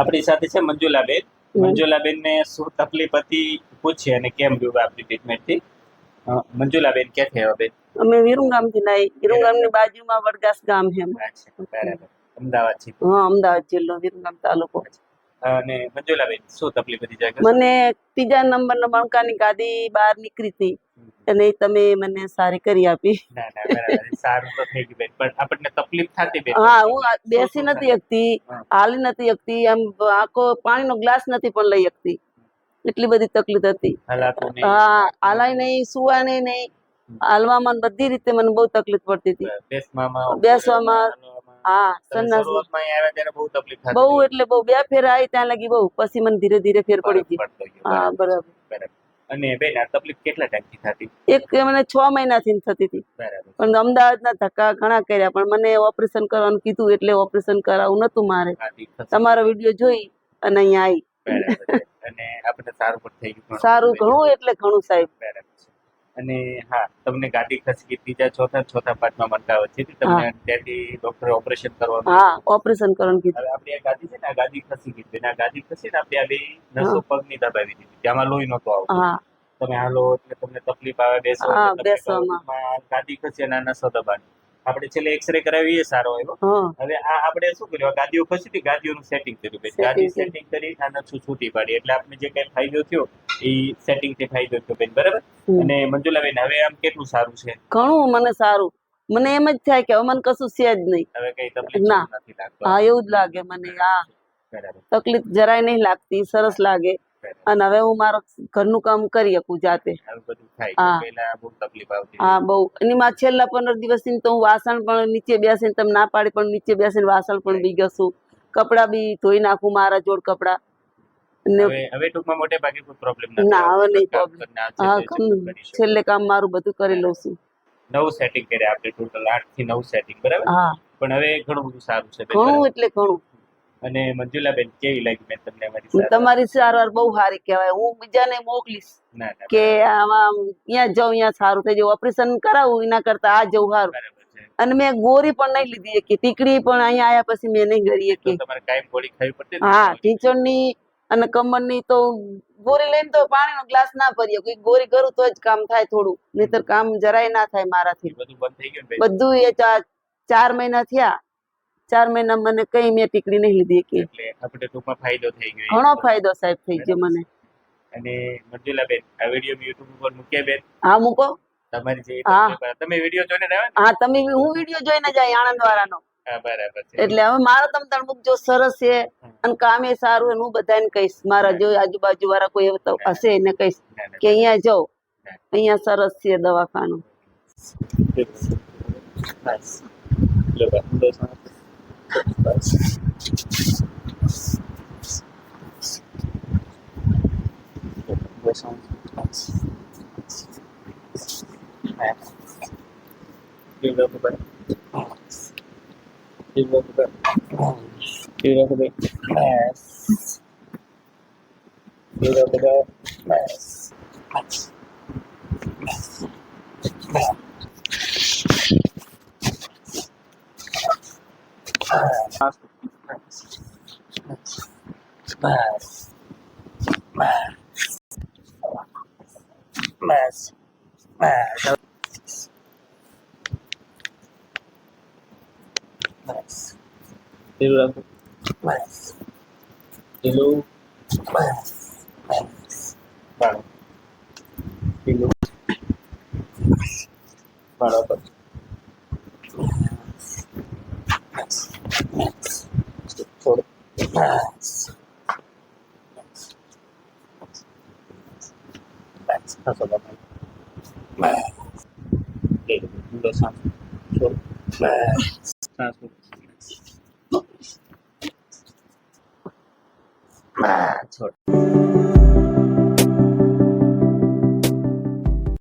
આપણી સાથે છે મંજુલાબેન. મંજુલાબેન ને શું તકલીફ હતી પૂછી અને કેમ ગયું આપણી ટ્રીટમેન્ટથી મંજુલાબેન ક્યાંથી આવ્યા બેન અમે વિરુંગામથી લાવી વિરુંગામની બાજુમાં વડગાસ ગામ છે બરાબર. અમદાવાદ છે. હા અમદાવાદ જિલ્લો વિરુંગામ તાલુકો અને મંજુલાબેન શું તકલીફ હતી જાય મને ત્રીજા નંબર ના મણકાની ગાદી બહાર નીકળી હતી. અને તમે મને સારી કરી આપી. ના ના બરાબર. સારું તો થઈ ગયું બેન. પણ આપણને તકલીફ થતી બેન. હા હું બેસી નથી શકતી હાલી નથી શકતી આમ આખો પાણીનો ગ્લાસ નથી પણ લઈ શકતી. એટલી બધી તકલીફ હતી. હા હાલાય નહીં સુવાય નહીં હાલવામાં બધી રીતે મને બહુ તકલીફ પડતી હતી. બેસવામાં. હા સન્નાસ બહુ તકલીફ બહુ એટલે બહુ બે ફેર આવી ત્યાં લગી બહુ. પછી મને ધીરે ધીરે ફેર પડી ગયો. હા બરાબર, બરાબર. બરાબર. અને બેન આ તકલીફ કેટલા ટાઈમથી થતી? એક મને છ મહિનાથી થતી હતી. પણ અમદાવાદના ધક્કા ઘણા કર્યા પણ મને ઓપરેશન કરવાનું કીધું એટલે ઓપરેશન કરાવવું નતું મારે. તમારો વીડિયો જોઈ અને અહીંયા આવી અને આપણે સારું પણ થઈ ગયું સારું ઘણું એટલે ઘણું સાહેબ. અને હા તમને ગાદી ખસકી ત્રીજા ચોથા ચોથા પાંચમા મણકા વચ્ચે તમને ત્યાંથી ડોક્ટરે ઓપરેશન કરવાનું હા ઓપરેશન કરવાનું કીધું. હવે આપણી આ ગાદી છે ને આ ગાદી ખસી ગઈ આ ગાદી ખસી ને આપણે આ બે નસો પગની દબાવી દીધી જેમાં લોહી નહોતું આવતો. હા. તમે હાલો એટલે તમને તકલીફ આવે બેસો ગાદી ખસી અને નસો દબાણી આપણે છેલ્લે એક્સરે કરાવી એ સારો એવો હવે આ આપણે શું કર્યું? ગાદીઓ ખસી હતી ગાદીઓનું સેટિંગ કર્યું. ગાદી સેટિંગ કરી. આ નસો છૂટી પાડી. એટલે આપણે જે કઈ ફાયદો થયો એ સેટિંગથી ફાયદો થયો બેન બરાબર? અને મંજુલાબેન હવે આમ કેટલું સારું છે? ઘણું મને સારું. મને એમ જ થાય કે હવે મને કશું છે જ નહીં. હવે કઈ તકલીફ ના. નથી લાગતો. હા એવું જ લાગે મને હા. તકલીફ જરાય નહીં લાગતી સરસ લાગે. અને હવે હું મારું ઘરનું કામ કરી શકું જાતે. હા. બહુ હા બહુ. એની માં છેલ્લા પંદર દિવસથી તો હું વાસણ પણ નીચે બેસીને તમે ના પાડી પણ નીચે બેસીને વાસણ પણ બી ઘસું કપડાં બી ધોઈ નાખું મારા જોડ કપડાં. હવે ટૂંકમાં મોટે ભાગે કોઈ પ્રોબ્લેમ ના, હવે નહીં. છેલ્લે કામ મારું બધું કરી લઉં છું. નવું સેટિંગ કર્યા આપણે ટોટલ આઠથી નવ સેટિંગ બરાબર? હા. પણ હવે ઘણું બધું સારું છે ઘણું એટલે ઘણું. અને મંજુલાબેન કેવી લાગી મેં તમને અમારી તમારી સારવાર બહુ સારી કહેવાય. હું બીજાને મોકલીશ કે આમાં અહીંયા જાઉં અહીંયા સારું થઈ જવું ઓપરેશન કરાવું એના કરતા આ જવું સારું. અને મેં ગોરી પણ નહીં લીધી કે ટીકડી પણ અહીંયા આવ્યા પછી મેં નહીં કરી કે તમારે કાંઈ ગોળી ખાવી પડતી હા ઢીંચણની અને કમરની તો ગોરી લઈને તો પાણીનો ગ્લાસ ના ભરીએ. કોઈ ગોરી કરું તો જ કામ થાય થોડું. નહીતર કામ જરાય ના થાય મારાથી. બધું એ ચાર મહિના થયા. ચાર મહિના મને કઈ મેં ટીકડી નહીં લીધી કે ઘણો ફાયદો સાહેબ થઈ ગયો મને. અને મંજુલાબેન આ વીડિયો યુટ્યુબ ઉપર મૂક્યા બેન. હા મૂકો. તમારી જે. તમે વીડિયો જોઈને હા તમે હું વીડિયો જોઈને જાય આણંદ વાળાનો એટલે હવે મારો તમ તાર જો સરસ છે અને કામે સારું એનું બધાને કહીશ. મારા જો આજુબાજુ વાળા કોઈ હશે એને કહીશ. કે અહીંયા જાઓ. અહીંયા સરસ છે દવાખાનું. Thank law Mass. Mass. Mass. Mass. Mass. Mass. Mass. Mass. mess. You look at the mess. Mess. Mess. Mess. Mess. Mess. Mess. પેલું બસ પેલું બસ બસ બાળો પેલું બાળો પર બસ બસ થોડું બસ બસ હસો બાબા બસ લે ઊંડો શ્વાસ છોડ બસ શ્વાસ લો. બસ છોડ